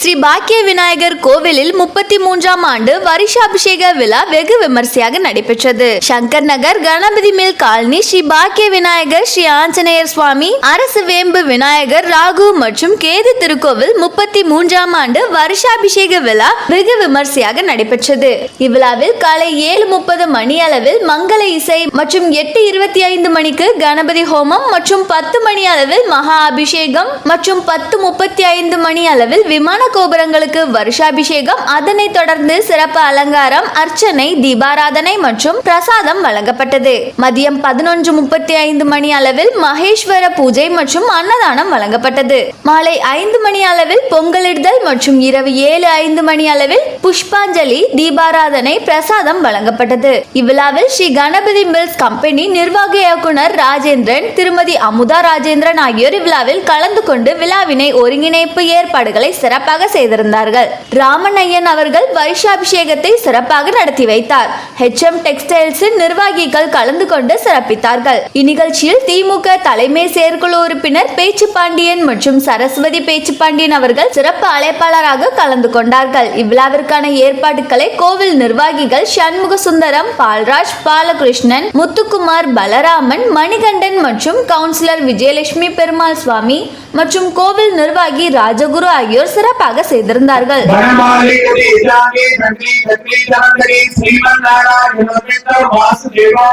ஸ்ரீ பாக்கிய விநாயகர் கோவிலில் முப்பத்தி மூன்றாம் ஆண்டு வருஷாபிஷேக விழா வெகு விமர்சையாக நடைபெற்றது. சங்கர் நகர் கணபதி மில் காலனி ஸ்ரீ பாக்கிய விநாயகர் ஸ்ரீ ஆஞ்சநேயர் சுவாமி அரசு வேம்பு விநாயகர் ராகு மற்றும் கேது திருக்கோவில் முப்பத்தி மூன்றாம் ஆண்டு வருஷாபிஷேக விழா வெகு விமர்சையாக நடைபெற்றது. இவ்விழாவில் காலை ஏழு முப்பது மணி அளவில் மங்கள இசை மற்றும் எட்டு இருபத்தி ஐந்து மணிக்கு கணபதி ஹோமம் மற்றும் பத்து மணி அளவில் மகா அபிஷேகம் மற்றும் பத்து முப்பத்தி ஐந்து மணி அளவில் விமான கோபுரங்களுக்கு வருஷாபிஷேகம் அதனைத் தொடர்ந்து சிறப்பு அலங்காரம் அர்ச்சனை தீபாராதனை மற்றும் பிரசாதம் வழங்கப்பட்டது. மதியம் பதினொன்று முப்பத்தி ஐந்து மணி அளவில் மகேஸ்வர பூஜை மற்றும் அன்னதானம் வழங்கப்பட்டது. மாலை ஐந்து மணி அளவில் பொங்கலிடுதல் மற்றும் இரவு ஏழு ஐந்து மணி அளவில் புஷ்பாஞ்சலி தீபாராதனை பிரசாதம் வழங்கப்பட்டது. இவ்விழாவில் ஸ்ரீ கணபதி மில்ஸ் கம்பெனி நிர்வாக இயக்குனர் ராஜேந்திரன் திருமதி அமுதா ராஜேந்திரன் ஆகியோர் இவ்விழாவில் கலந்து கொண்டு விழாவினை ஒருங்கிணைப்பு ஏற்பாடுகளை சிறப்பாக செய்திருந்தார்கள். ராமன் அவர்கள் வருஷாபிஷேகத்தை சிறப்பாக நடத்தி வைத்தார். ஹெச் எம் டெக்ஸ்டைல்ஸின் நிர்வாகிகள் கலந்து கொண்டு சிறப்பித்தார்கள். இந்நிகழ்ச்சியில் திமுக தலைமை செயற்குழு உறுப்பினர் பேச்சு பாண்டியன் மற்றும் சரஸ்வதி பேச்சு பாண்டியன் அவர்கள் சிறப்பு அழைப்பாளராக கலந்து கொண்டார்கள். இவ்விழாவிற்கான ஏற்பாடுகளை கோவில் நிர்வாகிகள் சண்முக சுந்தரம் பால்ராஜ் பாலகிருஷ்ணன் முத்துக்குமார் பலராமன் மணிகண்டன் மற்றும் கவுன்சிலர் விஜயலட்சுமி பெருமாள் சுவாமி மற்றும் கோவில் நிர்வாகி ராஜகுரு ஆகியோர் சிறப்பாக செய்திருந்தார்கள். வனமாலை கொடி வாசுதேவா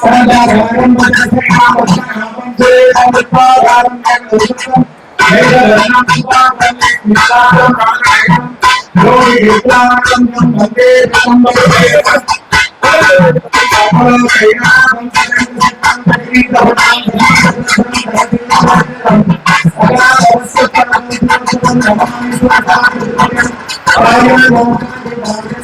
சரதாரம் I am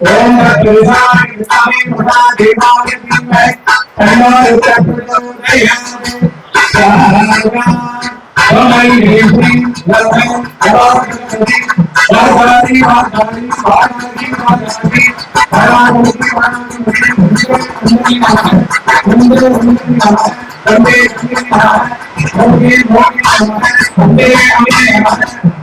ओम भद्रसाय नमे मुदा देवाय विद्महे तन्नो रुद्रप्रचोदयात् स्वाहा ओम ऐं ह्रीं नमः अवार्धि सर्वादि वादानि स्वाहादि वादानि परामुखि वादानि मुखि नमः मुन्दो मुखि नमः सर्वे मुखि नमः सर्वे मोहि नमः सर्वे अमे नमः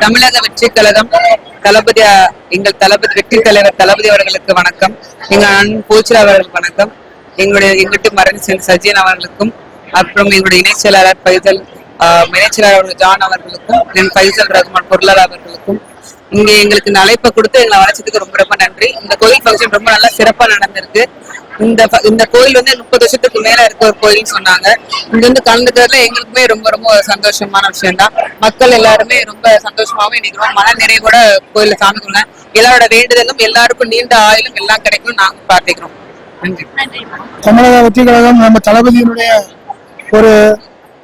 தமிழக வெற்றி கழகம் தளபதி எங்கள் தளபதி வெற்றி தலைவர் தளபதி அவர்களுக்கு வணக்கம். எங்க அண்ணன் போச்சர் அவர்களுக்கு வணக்கம். எங்களுடைய எங்கிட்ட மரணி சென் சஜியன் அவர்களுக்கும் அப்புறம் எங்களுடைய இணைச் செயலாளர் பைசல் இணைச் செயலாளர் ஜான் அவர்களுக்கும் என் பைசல் ரகுமான் பொருளாளர் அவர்களுக்கும் இங்க எங்களுக்கு இந்த அழைப்பை கொடுத்து எங்களை வளர்ச்சதுக்கு ரொம்ப ரொம்ப நன்றி. இந்த கோயில் ஃபங்க்ஷன் ரொம்ப நல்லா சிறப்பா நடந்திருக்கு. இந்த இந்த கோயில் வந்து முப்பது வருஷத்துக்கு மேல இருக்க ஒரு கோயில்னு சொன்னாங்க. இங்க வந்து கலந்துக்கிறதுல எங்களுக்குமே ரொம்ப ரொம்ப சந்தோஷமான விஷயம் தான் மக்கள் எல்லாருமே ரொம்ப சந்தோஷமாவும் இன்னைக்கு மன நிறைவோட கோயில சாமி கும்பிடலாம் எல்லாரோட வேண்டுதலும் எல்லாருக்கும் நீண்ட ஆயுளும் எல்லாம் கிடைக்கும் நாங்க பார்த்துக்கிறோம். நன்றி. தமிழக வெற்றி கழகம் நம்ம தளபதியினுடைய ஒரு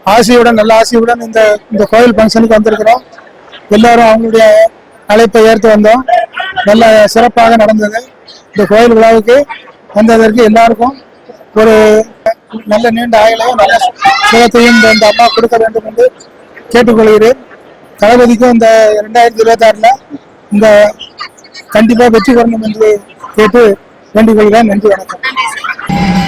ஆசையுடன் நல்ல ஆசையுடன் இந்த இந்த கோயில் ஃபங்க்ஷனுக்கு வந்திருக்கிறோம். எல்லாரும் அவங்களுடைய அழைப்பை ஏற்று வந்தோம். நல்ல சிறப்பாக நடந்தது. இந்த கோயில் விழாவுக்கு வந்ததற்கு எல்லாருக்கும் ஒரு நல்ல நீண்ட ஆயுளையும் நல்ல சுகத்தையும் இந்த அம்மா கொடுக்க வேண்டும் என்று கேட்டுக்கொள்கிறேன். தளபதிக்கும் இந்த ரெண்டாயிரத்தி இருபத்தி இந்த கண்டிப்பாக வெற்றி பெறணும் என்று கேட்டு வேண்டிக் கொள்கிறேன். நன்றி வணக்கம்.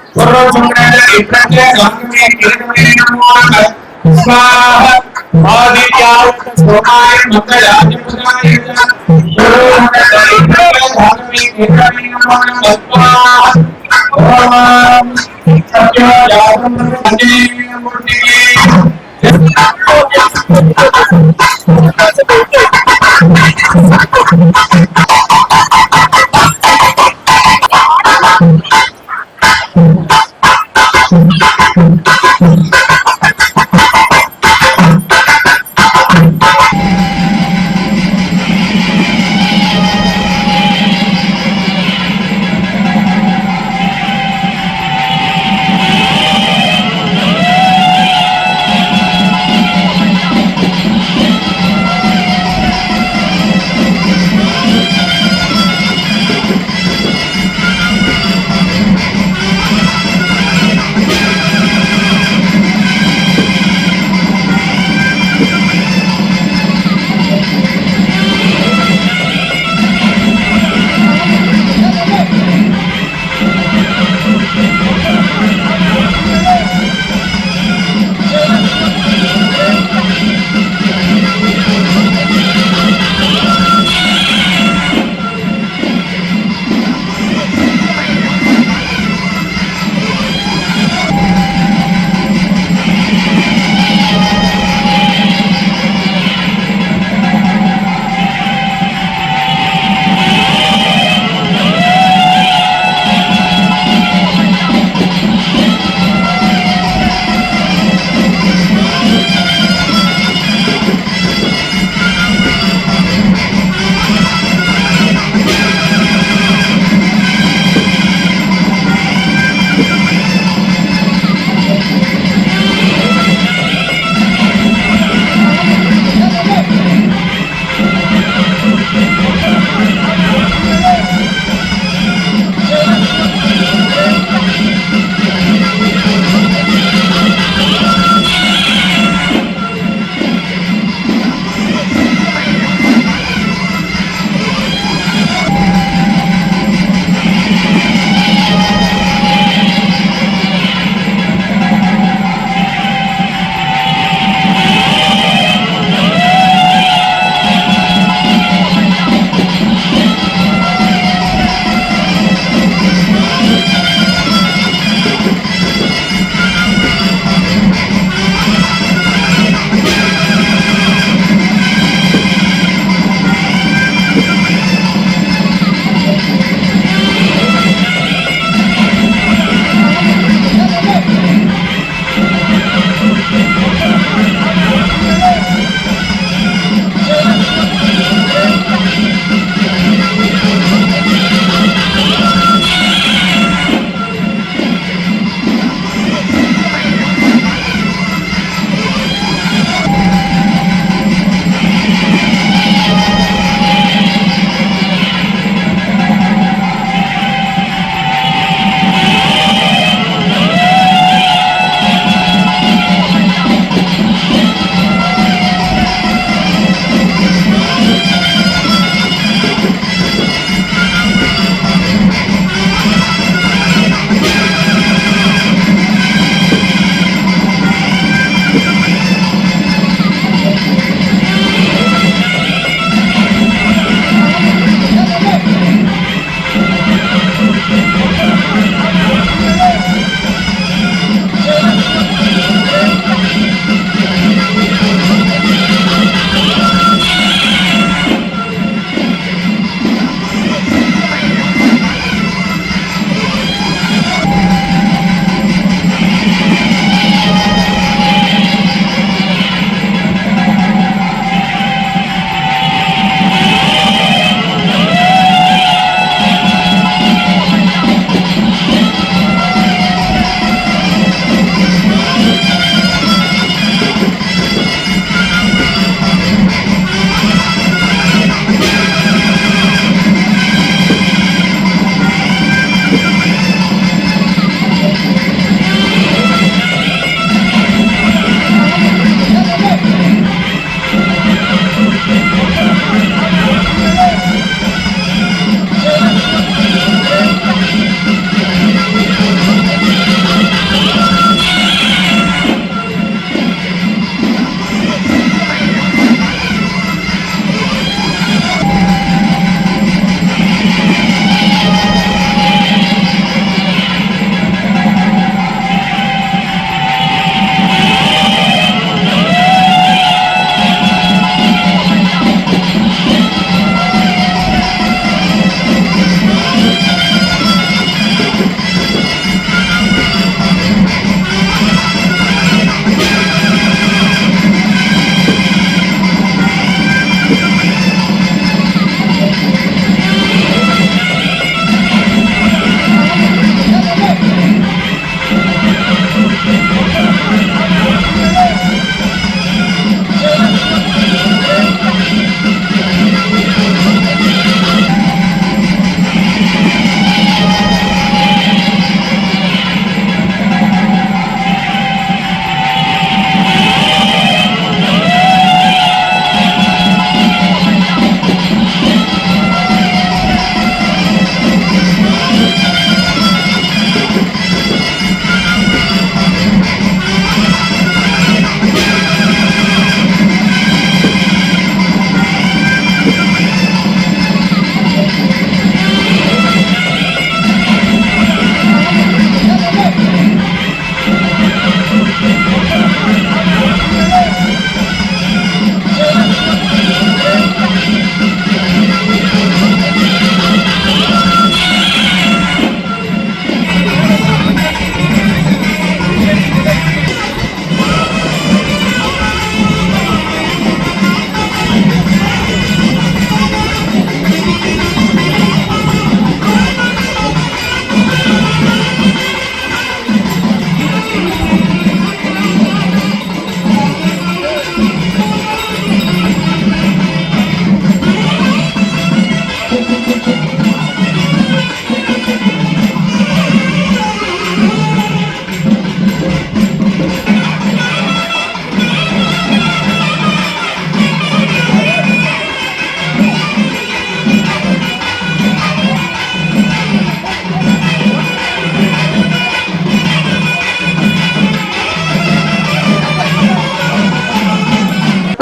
పూర్వచంద్రేణ ఇత్రచే లాంగ్యే కీర్తనేన స్వాహ ఆదిత్యాత్ సోమాయ మంగళాదిపురాయ పూర్వచంద్రేణ ఇత్రచే లాంగ్యే కీర్తనేన స్వాహ ఓం సత్యజాతం సంజీవమూర్తికి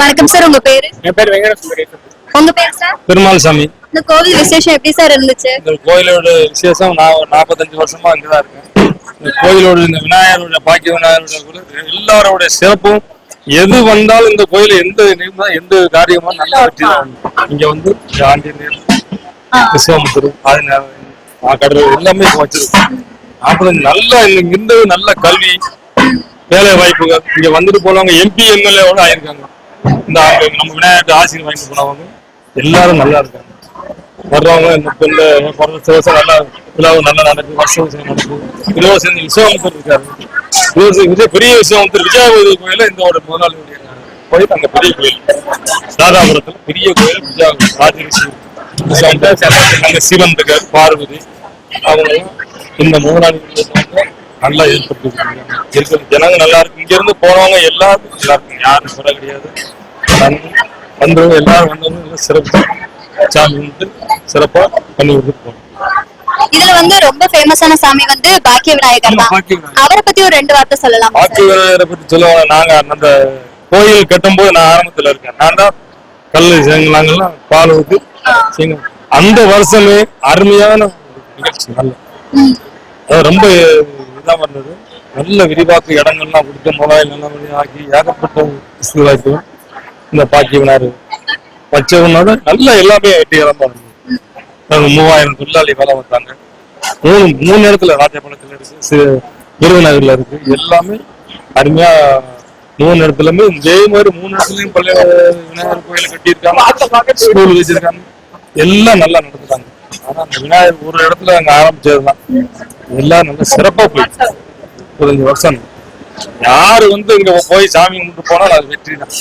வணக்கம் சார் உங்க பேரு? என் பேர் வெங்கடேஸ்வரி உங்க பேர் சார்? பெருமாள் சாமி இந்த கோவில் விசேஷம் எப்படி சார் இருந்துச்சு? இந்த கோயிலோட விசேஷம் நான் ஒரு நாற்பத்தஞ்சு வருஷமா இங்கதான் இருக்கேன். இந்த கோயிலோட இந்த விநாயகரோட பாக்கிய விநாயகரோட கூட எல்லாரோட சிறப்பும் எது வந்தாலும் இந்த கோயில எந்த எந்த காரியமா நல்லா வெற்றி இங்க வந்து ஆஞ்சநேயர் விஸ்வாமுத்தர் கடவுள் எல்லாமே வச்சிருக்கோம் அப்புறம் நல்ல இங்க இருந்து நல்ல கல்வி வேலை வாய்ப்புகள் இங்க வந்துட்டு போனவங்க எம்பி எம்எல்ஏவோட ஆயிருக்காங்க. இந்த நம்ம விநாயகர் ஆசிரியர் வாங்கி போனவங்க எல்லாரும் நல்லா இருக்காங்க. வர்றவங்க இந்த பிறந்த வருஷம் நல்லா விழாவும் நல்லா நடக்குது வருஷம் வருஷம் நடக்குது சேர்ந்து விஸ்வாமத்தர் இருக்காரு. இலவச விஜய் பெரிய விஸ்வாமத்தர் விஜயாபதி கோயில இந்த ஒரு முதலாளியுடைய கோயில் அங்க பெரிய கோயில். ராதாபுரத்துல பெரிய கோயில் விஜயா ராஜரிஷி. அங்க சிவன் இருக்காரு பார்வதி. அவங்க இந்த முதலாளி நல்லா இருக்கிற ஜனங்க நல்லா இருக்கு. இங்க இருந்து போனவங்க எல்லாரும் நல்லா இருக்கு. யாரும் குறை கிடையாது. வந்து- வந்தவங்க எல்லாரும் வந்தவங்க எல்லாம் சிறப்பு சாமி வந்து சிறப்பா பண்ணி கொடுத்துட்டு போனோம் இதுல வந்து ரொம்ப ஃபேமஸான சாமி வந்து பாக்கிய விநாயகர் தான். பாக்கிய. அவரை பத்தி ஒரு ரெண்டு வார்த்தை சொல்லலாம் வாக்கு விநாயகரை பத்தி சொல்லுவாங்க. நாங்க அந்த கோயில் கட்டும்போது நான் ஆரம்பத்துல இருக்கேன். நான் தான் கல்லு செங்கலாங்கெல்லாம் பால் செங்க அந்த வருஷமே அருமையான நிகழ்ச்சி. நல்ல. ரொம்ப இதுதான் வந்தது நல்ல விரிவாக்க இடங்கள்லாம் கொடுத்து மொபைல் நல்ல பண்ணி ஆக்கி ஏகப்பட்ட இந்த பாக்கிய விநாயகர் வச்சவனால நல்ல எல்லாமே வெற்றிகரமா இருந்தது மூவாயிரம் தொழிலாளி வேலை வந்தாங்க மூணு மூணு இடத்துல ராஜபாளையத்துல இருக்கு விருதுநகர்ல இருக்கு. எல்லாமே அருமையா மூணு இடத்துலயுமே இதே மாதிரி மூணு இடத்துலயும் பள்ளி விநாயகர் கோயில் கட்டியிருக்காங்க ஸ்கூல் வச்சிருக்காங்க. எல்லாம் நல்லா நடந்துட்டாங்க. ஆனா அந்த விநாயகர் ஒரு இடத்துல அங்க ஆரம்பிச்சதுதான். எல்லாம் நல்லா சிறப்பா போயிடுச்சு. பதினஞ்சு வருஷம் யாரு வந்து இங்க போய் சாமி கும்பிட்டு போனாலும் அது வெற்றி தான்.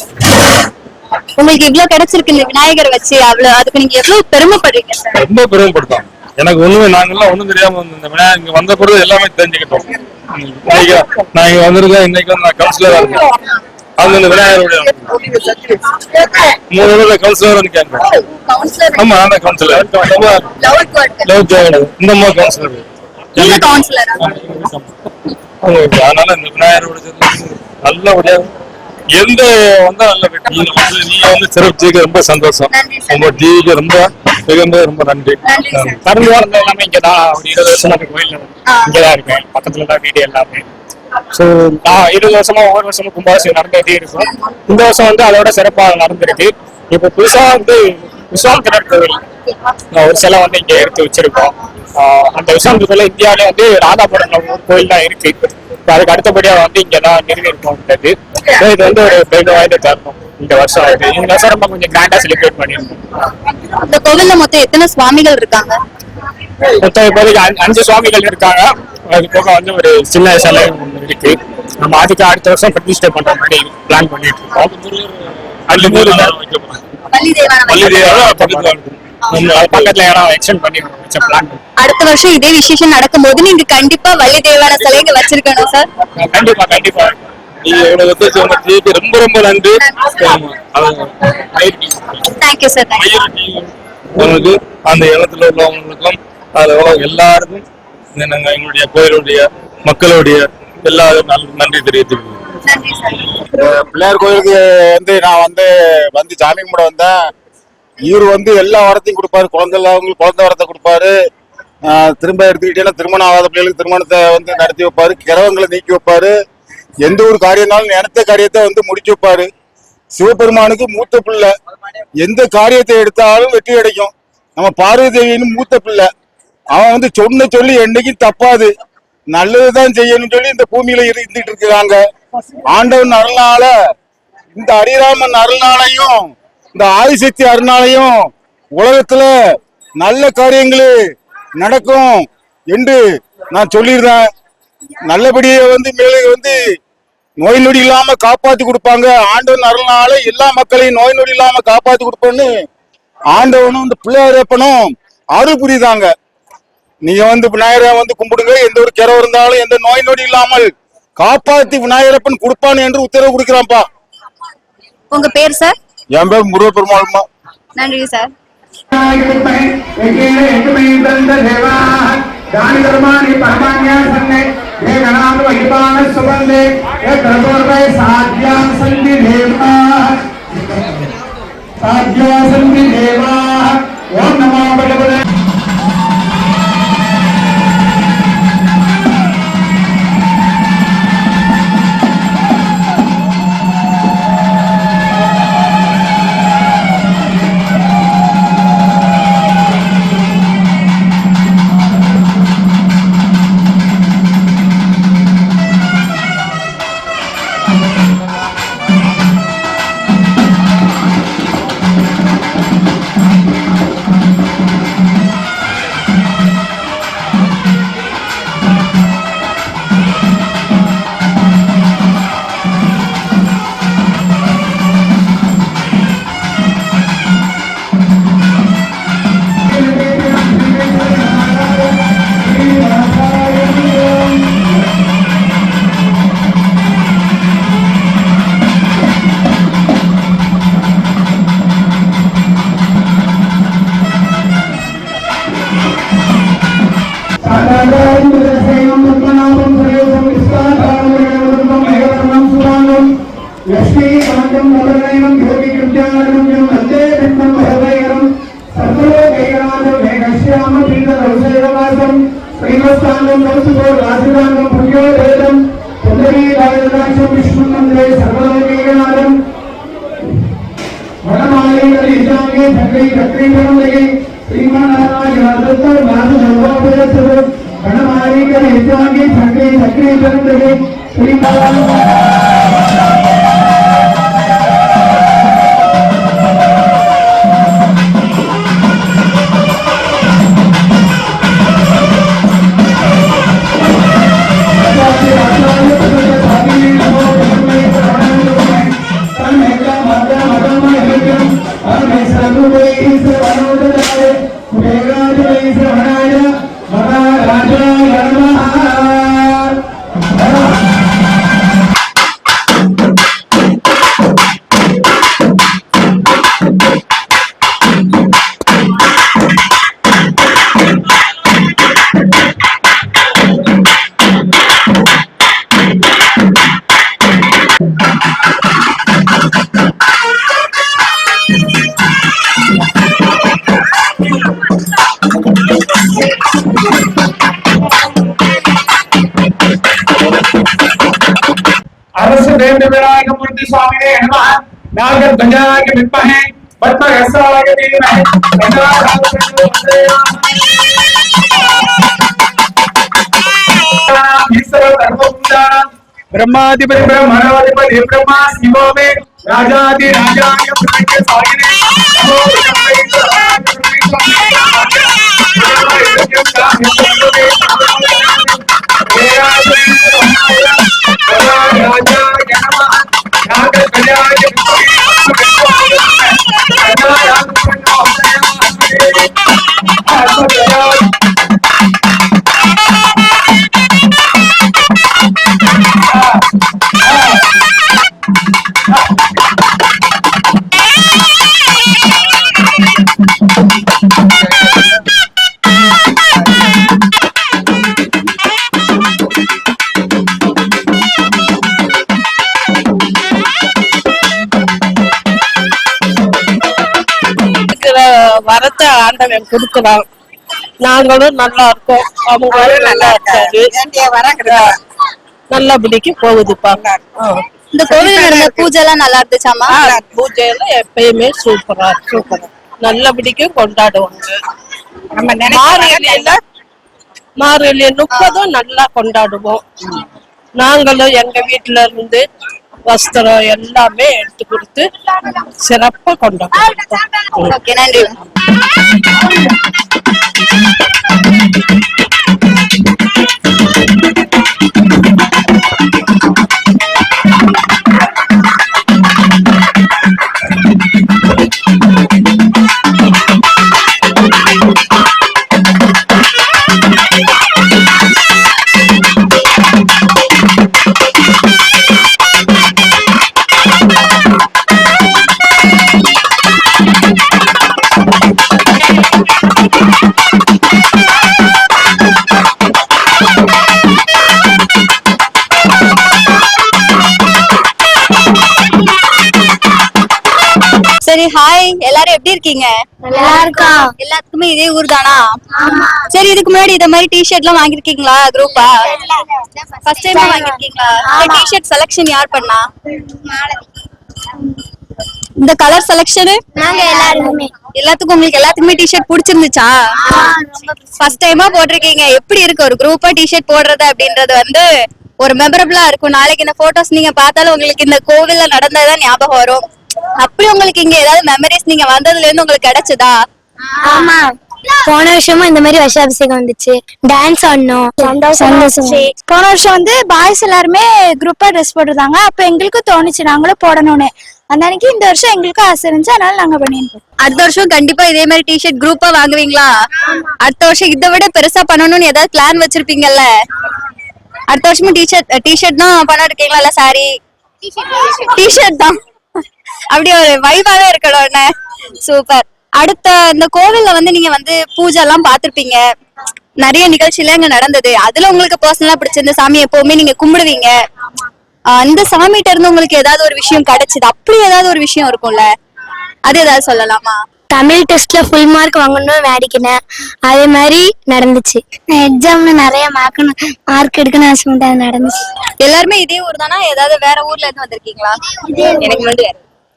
உங்களுக்கு இவ்வளவு கிடைச்சிருக்கு இந்த விநாயகர் வச்சு அவ்வளவு அதுக்கு நீங்க எவ்வளவு பெருமைப்படுறீங்க? ரொம்ப பெருமைப்படுத்தாங்க எனக்கு ஒண்ணுமே நாங்கெல்லாம் ஒண்ணும் தெரியாம இந்த விநாயகர் இங்க வந்த பிறகு எல்லாமே தெரிஞ்சுக்கிட்டோம். நான் இங்க வந்திருக்கேன் இன்னைக்கு வந்து நான் கவுன்சிலரா இருக்கேன். இந்த விநாயகருடைய மூணு பேர்ல கவுன்சிலர் ஆமா நான் ரொம்ப லவ் இந்த அம்மா கவுன்சிலர் அதனால இந்த விநாயகரோட சேர்ந்து நல்லபடியா எந்த வந்தா நல்ல வெற்றி. நீங்க வந்து ரொம்ப சந்தோஷம். உங்க டிவிக்கு ரொம்ப மிகுந்த ரொம்ப நன்றி. கடந்த வாரம் எல்லாமே இங்கதான். ஒரு இருபது வருஷமா கோயில்ல. இங்கதான் இருக்கேன். பக்கத்துல தான் வீடு எல்லாமே. ஸோ இருபது வருஷமா ஒவ்வொரு வருஷமும் கும்பாபிஷேகம் நடந்துகிட்டே இருக்கும். இந்த வருஷம் வந்து அதோட சிறப்பா நடந்திருக்கு. இப்போ புதுசா வந்து விஸ்வாமித்திரர் கோவில் ஒரு சிலை வந்து இங்க எடுத்து வச்சிருக்கோம். ஆஹ் அந்த விஸ்வாமித்திர கோயில் இந்தியாவிலே வந்து ராதாபுரம் ஒரு கோயில் தான் இருக்கு. இப்போ அதுக்கு அடுத்தபடியா வந்து இங்கே தான் நிறுவிருக்கோம்ன்றது ஸோ இது வந்து ஒரு பெரிய வாய்ந்த தருணம் இந்த வருஷம் இது இந்த வருஷம் ரொம்ப கொஞ்சம் கிராண்டா செலிப்ரேட் பண்ணியிருக்கோம். இந்த கோவில்ல மொத்தம் எத்தனை சுவாமிகள் இருக்காங்க? மொத்தம் இப்போதைக்கு அஞ்சு- சுவாமிகள் இருக்காங்க. அது போக வந்து ஒரு சின்ன சிலை ஒண்ணு இருக்கு. நம்ம அதுக்கு அடுத்த வருஷம் பிரதிஷ்டை பண்ற மாதிரி பிளான் பண்ணிட்டு இருக்கோம். அதுல தேவா பக்கத்துல இடம் எக்ஸ்டெண்ட் பண்ணி வச்ச பிளான் அடுத்த வருஷம் இதே விசேஷம் நடக்கும்போது நீங்க கண்டிப்பா வள்ளி தேவான சிலை இங்க வச்சிருக்கணும் சார். கண்டிப்பா கண்டிப்பா. நீங்க இவ்வளவு ஒத்துழைச்சு உங்க டிவிக்கு ரொம்ப ரொம்ப நன்றி. Thank you sir. உங்களுக்கு அந்த இடத்துல உள்ளவங்களுக்கும் அதுல எல்லாருக்கும் இந்த நாங்க எங்களுடைய கோயிலுடைய மக்களுடைய எல்லாரும் நன்றி தெரிவித்துக்கிறோம் பிள்ளையார் கோயிலுக்கு வந்து நான் வந்து வந்து சாமி கும்பிட வந்தேன். இவர் வந்து எல்லா வரத்தையும் கொடுப்பாரு. குழந்தை இல்லாதவங்களுக்கு குழந்தை வரத்தை கொடுப்பாரு. திரும்ப எடுத்துக்கிட்டீங்கன்னா திருமணம் ஆகாத பிள்ளைகளுக்கு திருமணத்தை வந்து நடத்தி வைப்பாரு. கிரவங்களை நீக்கி வைப்பாரு. எந்த ஒரு காரியம்னாலும் நினைத்த காரியத்தை வந்து முடிச்சு வைப்பாரு. சிவபெருமானுக்கு மூத்த பிள்ளை. எந்த காரியத்தை எடுத்தாலும் வெற்றி கிடைக்கும் நம்ம பார்வதி தேவியின் மூத்த பிள்ளை. அவன் வந்து சொன்ன சொல்லி என்னைக்கும் தப்பாது. நல்லதுதான் செய்யணும்னு சொல்லி இந்த பூமியில இருந்துட்டு இருக்கிறாங்க. ஆண்டவன் அருள்னால இந்த அரிராமன் அருள்னாலையும் இந்த ஆதிசக்தி அருளாலையும் உலகத்துல நல்ல காரியங்களே நடக்கும் என்று நான் சொல்லிடுறேன். நல்லபடியே வந்து மேலே வந்து நோய் நொடி இல்லாம காப்பாத்தி கொடுப்பாங்க. ஆண்டவன் அருள்னால எல்லா மக்களையும் நோய் நொடி இல்லாம காப்பாத்தி கொடுப்பேன்னு ஆண்டவனும் இந்த பிள்ளையாரப்பனும் அருள் புரியுதாங்க. நீங்க வந்து விநாயகரை வந்து கும்பிடுங்க. எந்த ஒரு கிரவம் இருந்தாலும் எந்த நோய் நொடி இல்லாமல் காப்பாத்தி விநாயகரப்பன் கொடுப்பான் என்று உத்தரவு கொடுக்கிறான்பா. உங்க பேர் சார் என் பேர் முருக பெருமாள்மா. நன்றி சார் దాని ధర్మాన్ని పరమాన్యాసన్నే హే గణాను அரசு தேவ விநாயக மூர்த்தி சுவாமினே நம நாகர் கஜாய வித்மஹே பத்ம ஹஸ்தாய தீமஹே ब्रह्माधिपति ब्रह्मणाधिपति ब्रह्मा शिवो में राजाधि राजाय प्रत्यक्ष सागिने नमो I'm ஆண்டவன் கொடுக்கிறான் நாங்களும் நல்லா இருக்கோம். அவங்களும் நல்லா இருக்காரு. நல்லபடிக்கு போகுதுப்பா. இந்த கோவில் நடந்த பூஜை எல்லாம் நல்லா இருந்துச்சாமா ஆ, பூஜையெல்லாம் எப்பயுமே சூப்பரா சூப்பரா. நல்லபடிக்கு கொண்டாடுவாங்க. மார்கழியில மார்கழி முப்பதும் நல்லா கொண்டாடுவோம். நாங்களும் எங்க வீட்டுல இருந்து வஸ்திரம் எல்லாமே எடுத்து கொடுத்து சிறப்பா கொண்டாடுறோம் நன்றி. ஹாய் எல்லாரும் எப்படி இருக்கீங்க? நல்லா இருக்கோம் எல்லாத்துக்குமே இதே ஊர் தானா சரி இதுக்கு முன்னாடி இத மாதிரி டி ஷர்ட் எல்லாம் வாங்கிருக்கீங்களா குரூப்பா ஃபர்ஸ்ட் டைம் வாங்கிருக்கீங்களா இந்த டி ஷர்ட் செலக்ஷன் யார் பண்ணா? இந்த கலர் செலக்ஷன் நாங்க எல்லாருமே எல்லாத்துக்கும் உங்களுக்கு எல்லாத்துக்குமே டி ஷர்ட் பிடிச்சிருந்துச்சா. ஃபர்ஸ்ட் டைமா போட்டிருக்கீங்க. எப்படி இருக்கு? ஒரு குரூப்பா டி ஷர்ட் போடுறது அப்படின்றது வந்து ஒரு மெமரபிளா இருக்கும். நாளைக்கு இந்த போட்டோஸ் நீங்க பார்த்தாலும் உங்களுக்கு இந்த கோவில்ல நடந்ததுதான் ஞாபகம் வரும். அப்படி உங்களுக்கு இங்க ஏதாவது மெமரிஸ் நீங்க வந்ததுல இருந்து உங்களுக்கு கிடைச்சதா? ஆமா. போன வருஷமும் இந்த மாதிரி வருஷாபிஷேகம் வந்துச்சு. டான்ஸ் ஆடினோம் சந்தோஷம் போன வருஷம் வந்து பாய்ஸ் எல்லாருமே குரூப்பா ட்ரெஸ் போட்டிருந்தாங்க. அப்ப எங்களுக்கும் தோணுச்சு. நாங்களும் போடணும்னு. அந்த அன்னைக்கு இந்த வருஷம் எங்களுக்கும் ஆசை இருந்துச்சு. அதனால நாங்க பண்ணிருக்கோம் அடுத்த வருஷம் கண்டிப்பா இதே மாதிரி டி ஷர்ட் குரூப்பா வாங்குவீங்களா? அடுத்த வருஷம் இதை விட பெருசா பண்ணணும்னு ஏதாவது பிளான் வச்சிருப்பீங்கல்ல? அடுத்த வருஷமும் டி ஷர்ட் டி ஷர்ட் தான் பண்ண இருக்கீங்களா இல்ல சாரி டி ஷர்ட் தான். அப்படியே ஒரு வைபாவே இருக்கணும் சூப்பர் அடுத்த இந்த கோவில்ல வந்து நீங்க வந்து பூஜை எல்லாம் பாத்திருப்பீங்க நிறைய நிகழ்ச்சியில இங்க நடந்தது. அதுல உங்களுக்கு பர்சனலா பிடிச்சிருந்த சாமி எப்பவுமே நீங்க கும்பிடுவீங்க. அந்த இந்த சாமிகிட்ட இருந்து உங்களுக்கு ஏதாவது ஒரு விஷயம் கிடைச்சது? அப்படி ஏதாவது ஒரு விஷயம் இருக்கும்ல? அது ஏதாவது சொல்லலாமா? தமிழ் டெஸ்ட்ல ஃபுல் மார்க் வாங்கணும்னு வேடிக்கினேன் அதே மாதிரி நடந்துச்சு. எக்ஸாம்ல நிறைய மார்க் மார்க் எடுக்கணும் ஆசைப்பட்டு அது நடந்துச்சு. எல்லாருமே இதே ஊர் தானா? ஏதாவது வேற ஊர்ல இருந்து வந்திருக்கீங்களா? எனக்கு வந்து.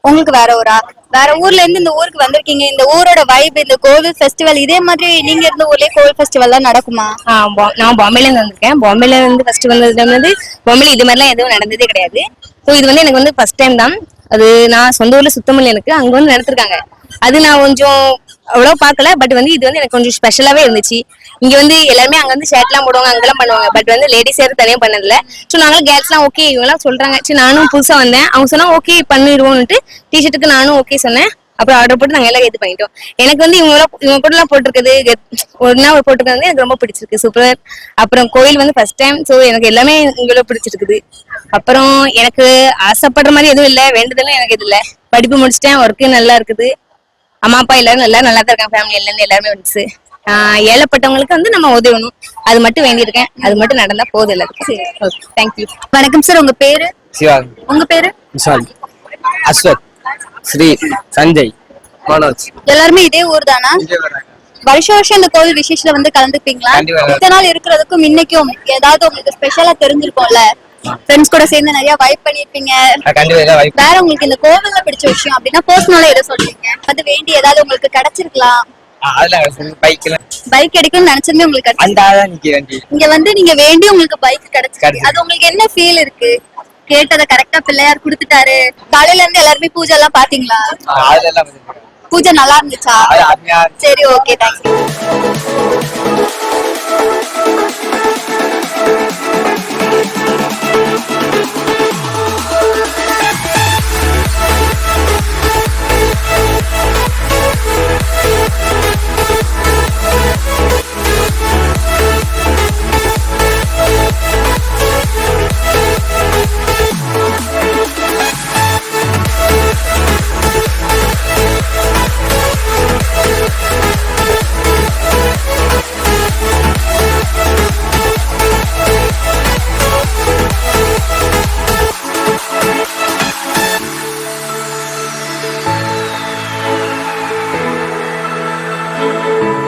உங்களுக்கு வேற ஊரா? வேற ஊர்ல இருந்து இந்த ஊருக்கு வந்திருக்கீங்க. இந்த ஊரோட வைப் இந்த கோவில் ஃபெஸ்டிவல் இதே மாதிரி நீங்க இருந்த ஊர்லயே கோவில் ஃபெஸ்டிவல் எல்லாம் நடக்குமா? நான் பாம்பேல இருந்து வந்திருக்கேன். பாம்பேல இருந்து ஃபர்ஸ்ட் வந்தது வந்து பாம்பேல இது மாதிரிலாம் எதுவும் நடந்ததே கிடையாது. ஸோ இது வந்து எனக்கு வந்து ஃபர்ஸ்ட் டைம் தான். அது நான் சொந்த ஊர்ல சுத்தமில்லை எனக்கு. அங்க வந்து நடத்திருக்காங்க. அது நான் கொஞ்சம் அவ்வளோ பார்க்கல. பட் வந்து இது வந்து எனக்கு கொஞ்சம் ஸ்பெஷலாவே இருந்துச்சு. இங்க வந்து எல்லாருமே அங்க வந்து ஷர்ட்லாம் போடுவாங்க அங்கெல்லாம் பண்ணுவாங்க. பட் வந்து லேடிஸ் யாரும் தனியா பண்ணதில்ல. ஸோ நாங்களும் கேர்ள்ஸ்லாம் ஓகே இவங்கலாம் சொல்றாங்க. சரி நானும் புதுசா வந்தேன். அவங்க சொன்னா ஓகே பண்ணிடுவோம்னுட்டு. டிஷர்ட்டுக்கு நானும் ஓகே சொன்னேன். அப்புறம் ஆர்டர் போட்டு நாங்க எல்லாம் இது பண்ணிட்டோம். எனக்கு வந்து இவங்க இவங்க கூட எல்லாம் போட்டிருக்கிறது ஒன்னா போட்டிருக்கிறது வந்து எனக்கு ரொம்ப பிடிச்சிருக்கு சூப்பர் அப்புறம் கோயில் வந்து ஃபர்ஸ்ட் டைம் சோ எனக்கு எல்லாமே இவ்வளவு பிடிச்சிருக்குது. அப்புறம் எனக்கு ஆசைப்படுற மாதிரி எதுவும் இல்ல வேண்டுதலும் எனக்கு இது இல்ல. படிப்பு முடிச்சிட்டேன் ஒர்க்கு நல்லா இருக்குது. அம்மா அப்பா எல்லாரும் நல்லா நல்லா தான் இருக்காங்க ஃபேமிலி எல்லாரும் எல்லாருமே வந்துச்சு. ஆஹ் ஏழைப்பட்டவங்களுக்கு வந்து நம்ம உதவணும். அது மட்டும் வேண்டியிருக்கேன். அது மட்டும் நடந்தா போதும் எல்லாருக்கும் சரி ஓகே தேங்க்யூ வணக்கம் சார் உங்க பேரு? சிவா உங்க பேரு? அஸ்வத். ஸ்ரீ சஞ்சய் மனோஜ். எல்லாருமே இதே ஊர் தானா வருஷம் வருஷம் இந்த கோவில் விசேஷத்துல வந்து கலந்துப்பீங்களா. இத்தனை நாள் இருக்கிறதுக்கும் இன்னைக்கும் ஏதாவது உங்களுக்கு ஸ்பெஷலா தெரிஞ்சிருக்கும்ல? ஃப்ரெண்ட்ஸ் கூட சேர்ந்து நிறைய வைப் பண்ணிருப்பீங்க வேற உங்களுக்கு இந்த கோவில்ல பிடிச்ச விஷயம் அப்படின்னா பர்சனலா எதை சொல்றீங்க? அது வேண்டி ஏதாவது உங்களுக்கு கிடைச்சிருக்கலாம். பைக் எடுக்கணும்னு நினைச்சதுமே உங்களுக்கு இங்க வந்து நீங்க வேண்டி உங்களுக்கு பைக் கிடைச்சிருக்கு. அது உங்களுக்கு என்ன ஃபீல் இருக்கு? கேட்டதை கரெக்டா பிள்ளையார் கொடுத்துட்டாரு. காலையில இருந்து எல்லாருமே பூஜை எல்லாம் பாத்தீங்களா பூஜை நல்லா இருந்துச்சா? சரி ஓகே தேங்க்யூ